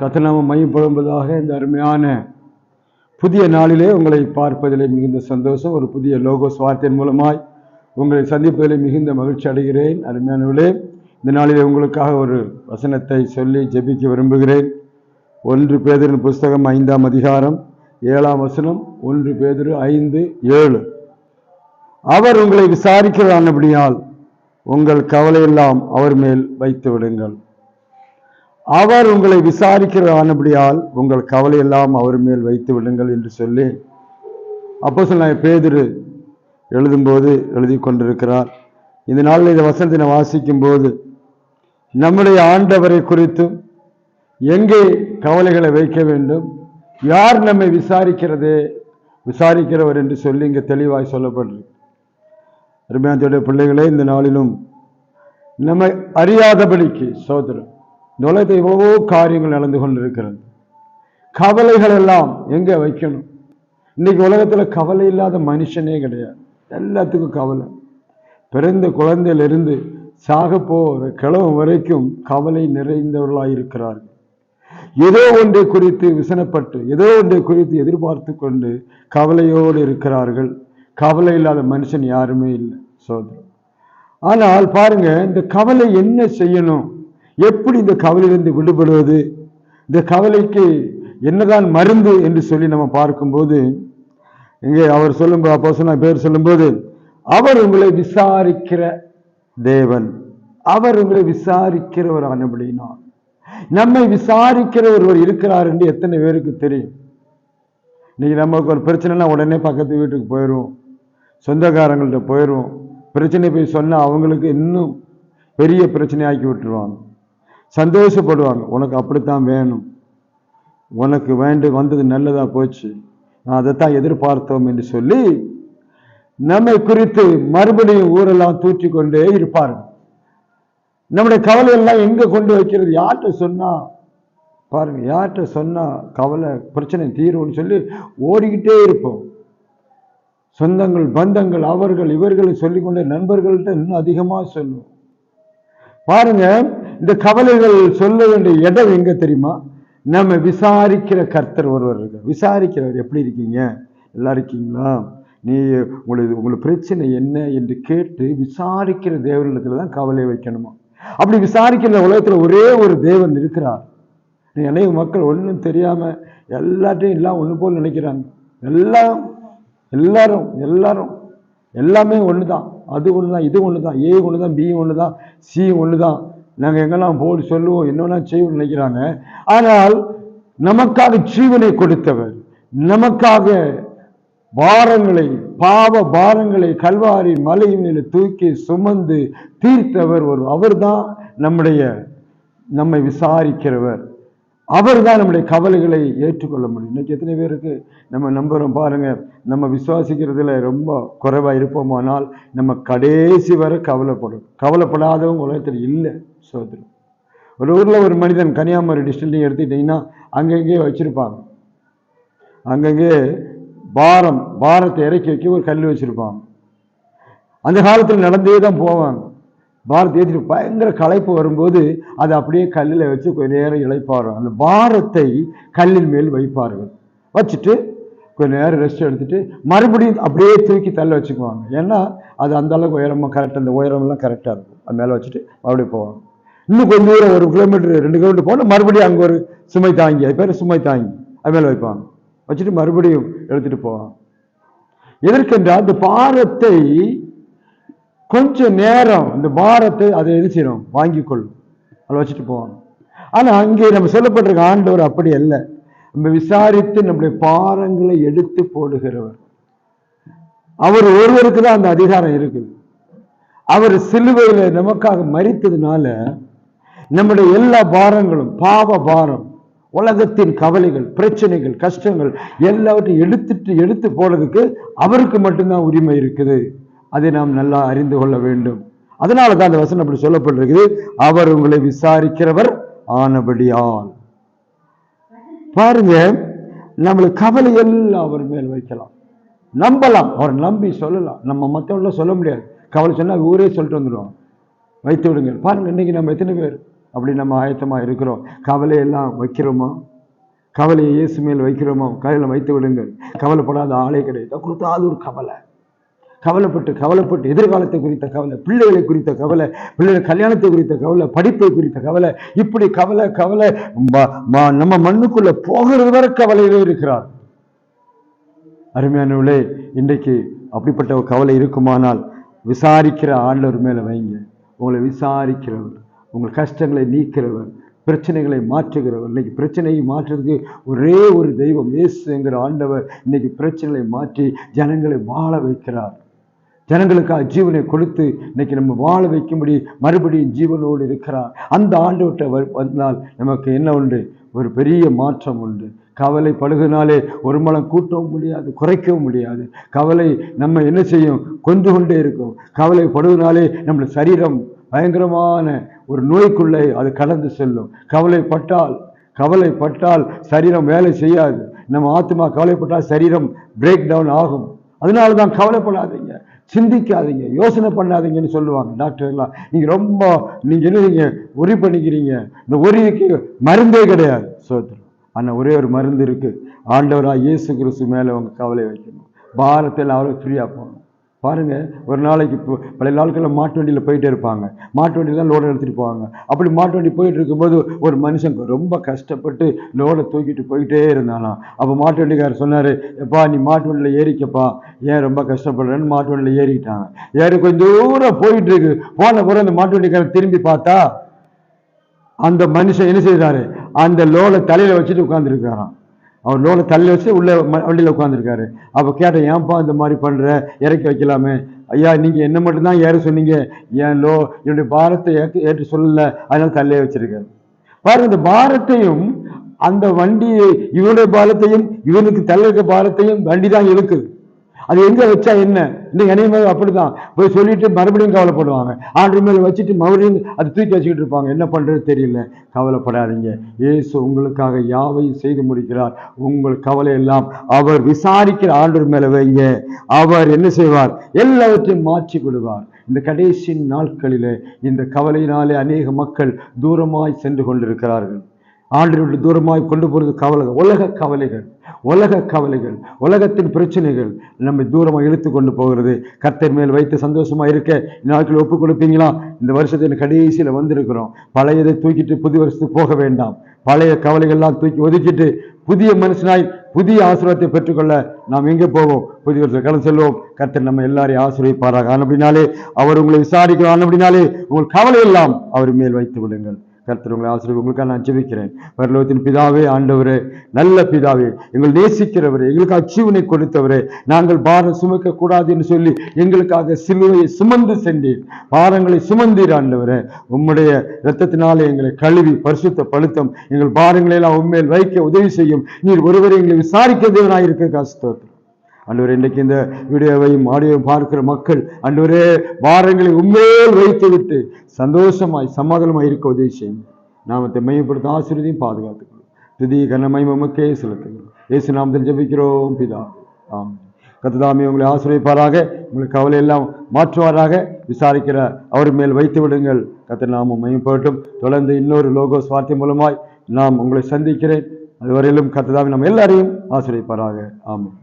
கத்தநாம மையப்படும்பதாக இந்த அருமையான புதிய நாளிலே உங்களை பார்ப்பதிலே மிகுந்த சந்தோஷம். ஒரு புதிய லோகோஸ் வார்த்தையின் மூலமாய் உங்களை சந்திப்பதிலே மிகுந்த மகிழ்ச்சி அடைகிறேன். அருமையானவர்களே இந்த நாளிலே உங்களுக்காக ஒரு வசனத்தை சொல்லி ஜெபிக்க விரும்புகிறேன். ஒன்று பேதரின் புஸ்தகம் ஐந்தாம் அதிகாரம் ஏழாம் வசனம் ஒன்று பேதரு ஐந்து ஏழு. அவர் உங்களை விசாரிக்கிறானபடியால் உங்கள் கவலையெல்லாம் அவர் மேல் வைத்து விடுங்கள் அவர் உங்களை விசாரிக்கிறானபடியால் உங்கள் கவலையெல்லாம் அவர் மேல் வைத்து விடுங்கள் என்று சொல்லி அப்போ சொன்ன பேதிரு எழுதும்போது எழுதி கொண்டிருக்கிறார். இந்த நாளில் இந்த வசனத்தினை வாசிக்கும் போது நம்முடைய ஆண்டவரை குறித்தும் எங்கே கவலைகளை வைக்க வேண்டும்? யார் நம்மை விசாரிக்கிறதே? விசாரிக்கிறவர் என்று சொல்லி இங்கே தெளிவாய் சொல்லப்பட்டிருக்கு. அருமையானத்துடைய பிள்ளைகளே இந்த நாளிலும் நம்மை அறியாதபடிக்கு சோதரம் இந்த எவ்வளவோ காரியங்கள் நடந்து கொண்டிருக்கிறது. கவலைகள் எல்லாம் எங்கே வைக்கணும்? இன்னைக்கு உலகத்தில் கவலை இல்லாத மனுஷனே கிடையாது. எல்லாத்துக்கும் கவலை. பிறந்த குழந்தையிலிருந்து சாக போகிற வரைக்கும் கவலை நிறைந்தவர்களாக இருக்கிறார்கள். ஏதோ ஒன்றை குறித்து விசனப்பட்டு ஏதோ ஒன்றை குறித்து எதிர்பார்த்து கொண்டு கவலையோடு இருக்கிறார்கள். கவலை இல்லாத மனுஷன் யாருமே இல்லை சோதரம் ஆனால் பாருங்க இந்த கவலை என்ன செய்யணும்? எப்படி இந்த கவலையிலிருந்து விடுபடுவது? இந்த கவலைக்கு என்னதான் மருந்து என்று சொல்லி நம்ம பார்க்கும்போது இங்கே அவர் சொல்லும்போது அப்போ சொன்ன பேர் சொல்லும்போது அவர் உங்களை விசாரிக்கிற தேவன். அவர் உங்களை விசாரிக்கிறவர் ஆனபடினா நம்மை விசாரிக்கிற ஒருவர் இருக்கிறார் என்று எத்தனை பேருக்கு தெரியும்? இன்னைக்கு நமக்கு ஒரு பிரச்சனைனா உடனே பக்கத்து வீட்டுக்கு போயிடுவோம். சொந்தக்காரங்கள்ட்ட போயிடுவோம். பிரச்சனை போய் சொன்னால் அவங்களுக்கு இன்னும் பெரிய பிரச்சனை ஆக்கி விட்டுருவாங்க. சந்தோஷப்படுவாங்க. உனக்கு அப்படித்தான் வேணும். உனக்கு வேண்டு வந்தது நல்லதாக போச்சு. நான் அதைத்தான் எதிர்பார்த்தோம் என்று சொல்லி நம்மை குறித்து மறுபடியும் ஊரெல்லாம் தூற்றி கொண்டே இருப்பார்கள் நம்முடைய கவலை எல்லாம் கொண்டு வைக்கிறது? யார்கிட்ட சொன்னால் பாருங்க யார்கிட்ட சொன்னால் கவலை பிரச்சனை தீரும்னு சொல்லி ஓடிக்கிட்டே இருப்போம். சொந்தங்கள் பந்தங்கள் அவர்கள் இவர்களை சொல்லிக்கொண்டே நண்பர்கள்ட்ட இன்னும் அதிகமாக சொல்லுவோம். பாருங்க இந்த கவலைகள் சொல்ல வேண்டிய இடம் எங்க தெரியுமா? நம்ம விசாரிக்கிற கர்த்தர் ஒருவர் இருக்க விசாரிக்கிறவர் எப்படி இருக்கீங்க? நல்லா இருக்கீங்களா? நீ உங்களுக்கு உங்களுக்கு பிரச்சனை என்ன என்று கேட்டு விசாரிக்கிற தேவனிடத்துல தான் கவலை வைக்கணுமா? அப்படி விசாரிக்கிற உலகத்தில் ஒரே ஒரு தேவன் இருக்கிறார். நீ அநேக மக்கள் ஒன்றும் தெரியாமல் எல்லாத்தையும் எல்லாம் ஒன்று போல் நினைக்கிறாங்க. எல்லாம் எல்லாரும் எல்லாரும். எல்லாமே ஒன்று தான் அது ஒன்று தான் இது ஒன்று தான் ஏ ஒன்று தான் பி ஒன்று தான் சி ஒன்று தான் நாங்கள் எங்கெல்லாம் போடு சொல்லுவோம் என்னெல்லாம் செய்வோம் நினைக்கிறாங்க. ஆனால் நமக்காக ஜீவனை கொடுத்தவர் நமக்காக பாரங்களை பாவ பாரங்களை கல்வாரி மலை மேலே தூக்கி சுமந்து தீர்த்தவர் ஒரு அவர்தான் நம்முடைய நம்மை விசாரிக்கிறவர். அவர் தான் நம்முடைய கவலைகளை ஏற்றுக்கொள்ள முடியும். இன்னைக்கு எத்தனை பேருக்கு நம்ம நம்புகிறோம் பாருங்க நம்ம விசுவாசிக்கிறதுல ரொம்ப குறைவாக இருப்போமானால் நம்ம கடைசி வரை கவலைப்படும். கவலைப்படாதவங்க உலகத்தில் இல்லை. சோதரும் ஒரு ஊரில் ஒரு மனிதன் கன்னியாகுமரி டிஸ்ட்ரிக்ட்லையும் எடுத்துக்கிட்டிங்கன்னா அங்கங்கே வச்சுருப்பாங்க. அங்கங்கே பாரம் பாரத்தை இறக்கி வைக்க ஒரு கல் வச்சுருப்பாங்க. அந்த காலத்தில் நடந்தே தான் போவாங்க. பாரத்தை ஏற்றிட்டு பயங்கர களைப்பு வரும்போது அதை அப்படியே கல்லில் வச்சு கொஞ்ச நேரம் இழைப்பார்கள். அந்த பாரத்தை கல்லின் மேல் வைப்பார்கள். வச்சுட்டு கொஞ்ச நேரம் ரெஸ்ட் எடுத்துட்டு மறுபடியும் அப்படியே தூக்கி தள்ள வச்சுக்குவாங்க. ஏன்னா அது அந்தளவுக்கு உயரமாக கரெக்டாக அந்த உயரமெல்லாம் கரெக்டாக இருக்கும். அது மேலே வச்சுட்டு மறுபடியும் போவாங்க. இன்னும் கொஞ்சம் தூரம் ஒரு கிலோமீட்டர் ரெண்டு கிலோமீட்டர் போனால் மறுபடியும் அங்கே ஒரு சுமை தாங்கி அது பேர் சுமை தாங்கி அது மேலே வைப்பாங்க. வச்சுட்டு மறுபடியும் எடுத்துகிட்டு போவாங்க. எதற்கென்றால் அந்த பாரத்தை கொஞ்ச நேரம் இந்த பாரத்தை அதை எது செய்யணும்? வாங்கி கொள்ளும் அதை வச்சுட்டு போவாங்க. ஆனால் அங்கே நம்ம சொல்லப்பட்டிருக்க ஆண்டவர் அப்படி அல்ல. நம்ம விசாரித்து நம்முடைய பாரங்களை எடுத்து போடுகிறவர். அவர் ஒருவருக்கு தான் அந்த அதிகாரம் இருக்குது. அவர் சிலுவையில் நமக்காக மறித்ததுனால நம்முடைய எல்லா பாரங்களும் பாவ பாரம் உலகத்தின் கவலைகள் பிரச்சனைகள் கஷ்டங்கள் எல்லாவற்றையும் எடுத்துட்டு எடுத்து போறதுக்கு அவருக்கு மட்டும்தான் உரிமை இருக்குது. அதை நாம் நல்லா அறிந்து கொள்ள வேண்டும். அதனால தான் அந்த வசனம் அப்படி சொல்லப்பட்டிருக்குது. அவர் உங்களை விசாரிக்கிறவர் ஆனபடியால். பாருங்க நம்மளுக்கு கவலை எல்லாம் அவர் மேல் வைக்கலாம். நம்பலாம் அவர் நம்பி சொல்லலாம். நம்ம மற்றவங்கள சொல்ல முடியாது. கவலை சொன்னால் ஊரே சொல்லிட்டு வந்துடுவாங்க. வைத்து விடுங்க பாருங்க இன்னைக்கு நம்ம எத்தனை பேர்? அப்படி நம்ம ஆயத்தமாக இருக்கிறோம். கவலையெல்லாம் வைக்கிறோமா? கவலையை இயேசு மேல் வைக்கிறோமா? கையில் வைத்து விடுங்கள். கவலைப்படாத ஆளே கிடையாது. கொடுத்தா அது ஒரு கவலை. கவலைப்பட்டு கவலைப்பட்டு எதிர்காலத்தை குறித்த கவலை பிள்ளைகளை குறித்த கவலை பிள்ளைகள் கல்யாணத்தை குறித்த கவலை படிப்பை குறித்த கவலை இப்படி கவலை கவலை ம- ம- நம்ம மண்ணுக்குள்ள போகிறது வரை கவலையிலே இருக்கிறார். அருமையானவளே இன்றைக்கு அப்படிப்பட்ட ஒரு கவலை இருக்குமானால் விசாரிக்கிற ஆண்டவர் மேலே வைங்க. உங்களை விசாரிக்கிறவர். உங்கள் கஷ்டங்களை நீக்கிறவர் பிரச்சனைகளை மாற்றுகிறவர். இன்னைக்கு பிரச்சனையை மாற்றுறதுக்கு ஒரே ஒரு தெய்வம் இயேசுங்கிற ஆண்டவர் இன்னைக்கு பிரச்சனைகளை மாற்றி ஜனங்களை வாழ வைக்கிறார். ஜனங்களுக்காக ஜீவனை கொடுத்து இன்னைக்கு நம்ம வாழ வைக்கும்படி மறுபடியும் ஜீவனோடு இருக்கிறார். அந்த ஆண்டவற்றை வந்தால் நமக்கு என்ன உண்டு? ஒரு பெரிய மாற்றம் உண்டு. கவலை பழுகினாலே ஒரு மலம் கூட்டவும் முடியாது குறைக்கவும் முடியாது. கவலை நம்ம என்ன செய்யும்? கொண்டு கொண்டே இருக்கும். கவலை படுகினாலே நம்மளோட சரீரம் பயங்கரமான ஒரு நோய்க்குள்ளே அது கடந்து செல்லும். கவலைப்பட்டால் கவலைப்பட்டால் சரீரம் வேலை செய்யாது. நம்ம ஆத்மா கவலைப்பட்டால் சரீரம் பிரேக் டவுன் ஆகும். அதனால தான் கவலைப்படாதீங்க. சிந்திக்காதீங்க. யோசனை பண்ணாதீங்கன்னு சொல்லுவாங்க டாக்டர்லாம் நீங்கள் ரொம்ப நீங்கள் என்ன நீங்கள் ஒரி பண்ணிக்கிறீங்க. இந்த ஒரிக்கு மருந்தே கிடையாது. சோத்திரம் ஆனால் ஒரே ஒரு மருந்து இருக்குது ஆண்டவராக இயேசு கிறிஸ்து மேலே அவங்க கவலை வைக்கணும். பாரத்தில் அவ்வளோ ஃப்ரீயாக போகணும். பாருங்க ஒரு நாளைக்கு இப்போ பழைய நாட்களில் மாட்டு வண்டியில் போயிட்டே இருப்பாங்க. மாட்டு வண்டியில் தான் லோடை எடுத்துகிட்டு போவாங்க. அப்படி மாட்டு வண்டி போயிட்டு இருக்கும்போது ஒரு மனுஷன் ரொம்ப கஷ்டப்பட்டு லோடை தூக்கிட்டு போயிட்டே இருந்தானாம். அப்போ மாட்டு வண்டிக்காரர் சொன்னார் எப்பா நீ மாட்டு வண்டியில் ஏறிக்கப்பா. ஏன் ரொம்ப கஷ்டப்படுறேன்னு மாட்டு வண்டியில் ஏறிக்கிட்டாங்க ஏறி கொஞ்சம் தூரம் போயிட்டு இருக்கு. போன பிறகு அந்த மாட்டு வண்டிக்காரர் திரும்பி பார்த்தா அந்த மனுஷன் என்ன செய்கிறாரு அந்த லோடை தலையில் வச்சுட்டு உட்காந்துருக்காரான் அவர் லோனை தள்ளி வச்சு உள்ளே வண்டியில் உட்காந்துருக்காரு அப்போ கேட்டேன் ஏன்ப்பா இந்த மாதிரி பண்ணுற இறக்கி வைக்கலாமே. ஐயா நீங்கள் என்ன மட்டும்தான் ஏற சொன்னீங்க. ஏன் லோ என்னுடைய பாரத்தை ஏற்று ஏற்று சொல்லலை. அதனால தள்ளியே வச்சிருக்காரு. பாருங்க இந்த பாரத்தையும் அந்த வண்டியை இவனுடைய பாரத்தையும் இவனுக்கு தள்ளிருக்க பாரத்தையும் வண்டி தான் இழுக்குது. அது எங்க வச்சா என்ன? இந்த இணையமாக அப்படிதான் போய் சொல்லிட்டு மறுபடியும் கவலைப்படுவாங்க. ஆண்டு மேல வச்சுட்டு மறுபடியும் அது தூக்கி வச்சுக்கிட்டு இருப்பாங்க. என்ன பண்றது தெரியல. கவலைப்படாதீங்க. ஏசு உங்களுக்காக யாவையும் செய்து முடிக்கிறார். உங்கள் கவலை எல்லாம் அவர் விசாரிக்கிற ஆண்டவர் மேல வைங்க. அவர் என்ன செய்வார்? எல்லாவற்றையும் மாற்றி விடுவார் இந்த கடைசி நாட்களிலே இந்த கவலையினாலே அநேக மக்கள் தூரமாய் சென்று கொண்டிருக்கிறார்கள். ஆண்டவருடைய தூரமாய் கொண்டு போகிறது கவலை உலக கவலைகள் உலக கவலைகள் உலகத்தின் பிரச்சனைகள் நம்மை தூரமாக இழுத்து கொண்டு போகிறது. கர்த்தர் மேல் வைத்து சந்தோஷமாக இருக்க இந்த நாட்கள் ஒப்பு கொடுப்பீங்களா? இந்த வருஷத்தின் கடைசியில் வந்திருக்கிறோம். பழையதை தூக்கிட்டு புது வருஷத்துக்கு போக வேண்டாம். பழைய கவலைகள்லாம் தூக்கி ஒதுக்கிட்டு புதிய மனுஷனாய் புதிய ஆசீர்வாதத்தை பெற்றுக்கொள்ள நாம் எங்கே போவோம்? புதிய வருஷம் கடன் செல்வோம். கர்த்தர் நம்ம எல்லாரையும் ஆசீர்வதிப்பாராக. ஆனபடினாலே அவர் உங்களை விசாரிக்கிறார். ஆனபடினாலே உங்கள் கவலை எல்லாம் அவர் மேல் வைத்து விடுங்கள் கர்த்தர் உங்களை ஆசிரியர் உங்களுக்காக நான் ஜெபிக்கிறேன். பரலோகத்தின் பிதாவே ஆண்டவரே நல்ல பிதாவே எங்கள் நேசிக்கிறவரே எங்களுக்கு அச்சீவனை கொடுத்தவரே நாங்கள் பாரம் சுமக்க கூடாது என்று சொல்லி எங்களுக்காக சிலுவையை சுமந்து சென்றீர். பாரங்களை சுமந்தீர் ஆண்டவரே. உம்முடைய இரத்தத்தினாலே எங்களை கழுவி பரிசுத்த பழுத்தம் எங்கள் பாரங்களை எல்லாம் உண்மையில் வைக்க உதவி செய்யும். நீர் ஒருவரை எங்களை விசாரிக்க தேவனாய் காசு அன்றுவரே இன்றைக்கு இந்த வீடியோவையும் ஆடியோவையும் பார்க்கிற மக்கள் அன்றுவரே பாரங்களை உண்மையில் வைத்து விட்டு சந்தோஷமாய் சமாதானமாய் இருக்க உதவி செய்யும் நாமத்தை மையப்படுத்த ஆசிரியதையும் பாதுகாத்துக்கணும் துதி கனமை மமக்கே செலுத்துகிறோம். இயேசு நாமத்தில் ஜபிக்கிறோம் பிதா ஆம் கத்ததாமி உங்களை ஆசிரியப்பாராக உங்களுக்கு கவலை எல்லாம் மாற்றுவாராக. விசாரிக்கிற அவர் மேல் வைத்து விடுங்கள். கத்த நாமும் மையப்படட்டும் தொடர்ந்து இன்னொரு லோகோஸ் வார்த்தை மூலமாய் நாம் உங்களை சந்திக்கிறேன். அதுவரையிலும் கத்ததாமி நம்ம எல்லாரையும் ஆசிரியப்பாராக ஆமாம்